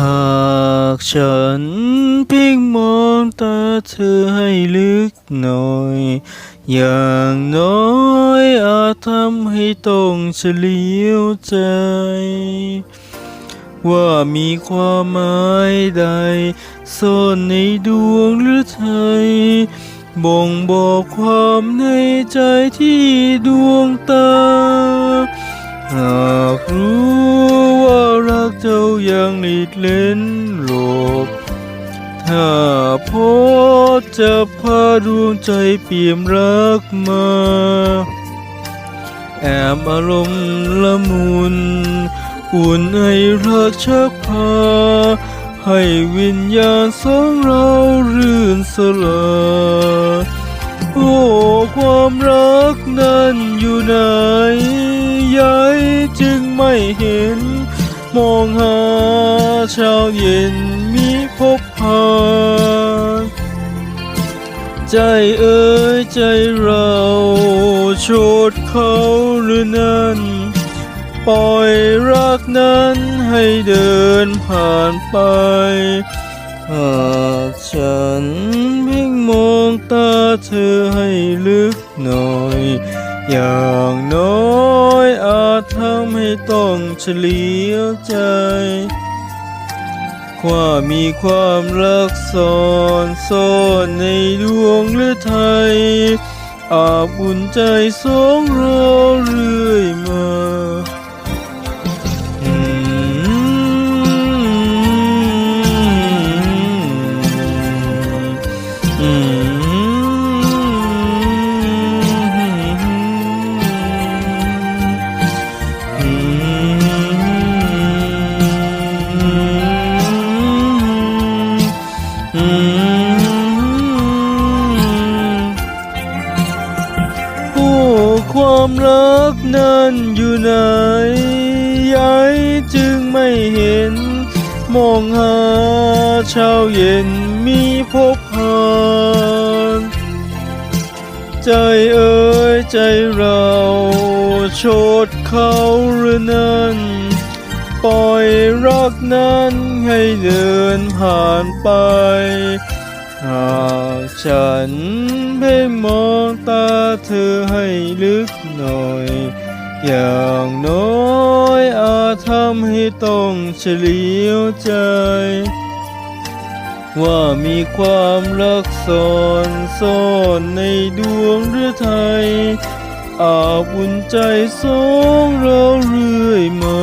หากฉันเพียงมองตาเธอให้ลึกหน่อย อย่างน้อยอาจทำให้ต้องเฉลียวใจ ว่ามีความหมายใดซ่อนในดวงหรือไทยบ่งบอกความในใจที่ดวงตา หลบถ้าพอจะพาดวงใจเปี่ยมรักมา แอบอารมณ์ละมุน อุ่นให้รักชักพา ให้วิญญาณสองเรารื่นสลายโอ้ความรักนั้นอยู่ไหนยายจึงไม่เห็น มองหาเช้าเย็น พบพาใจเอ่ยใจเราโชดเขาหรือนั้น ปล่อยรักนั้นให้เดินผ่านไปหากฉันเพ่งมองตาเธอให้ลึกหน่อย อย่างน้อยอาจทำให้ต้องเฉลียวใจ ว่ามีความรักซ่อนซ่อนในดวงฤทัยอาบอุ่นใจสองเราเรื่อยมา ความรักนั้นอยู่ไหนยายจึงไม่เห็น มองหาเช้าเย็นมีพบหานใจเอ่ยใจเราโชดเขาหรือนั้นปล่อยรักนั้นให้เดินผ่านไป หากฉันเพ่งมองตาเธอให้ลึก หน่อย อย่างน้อยอาจทำให้ต้องเฉลียวใจ ว่ามีความรักซ่อนซ่อนในดวงหรือไทยอาบอุ่นใจสองเราเรื่อยมา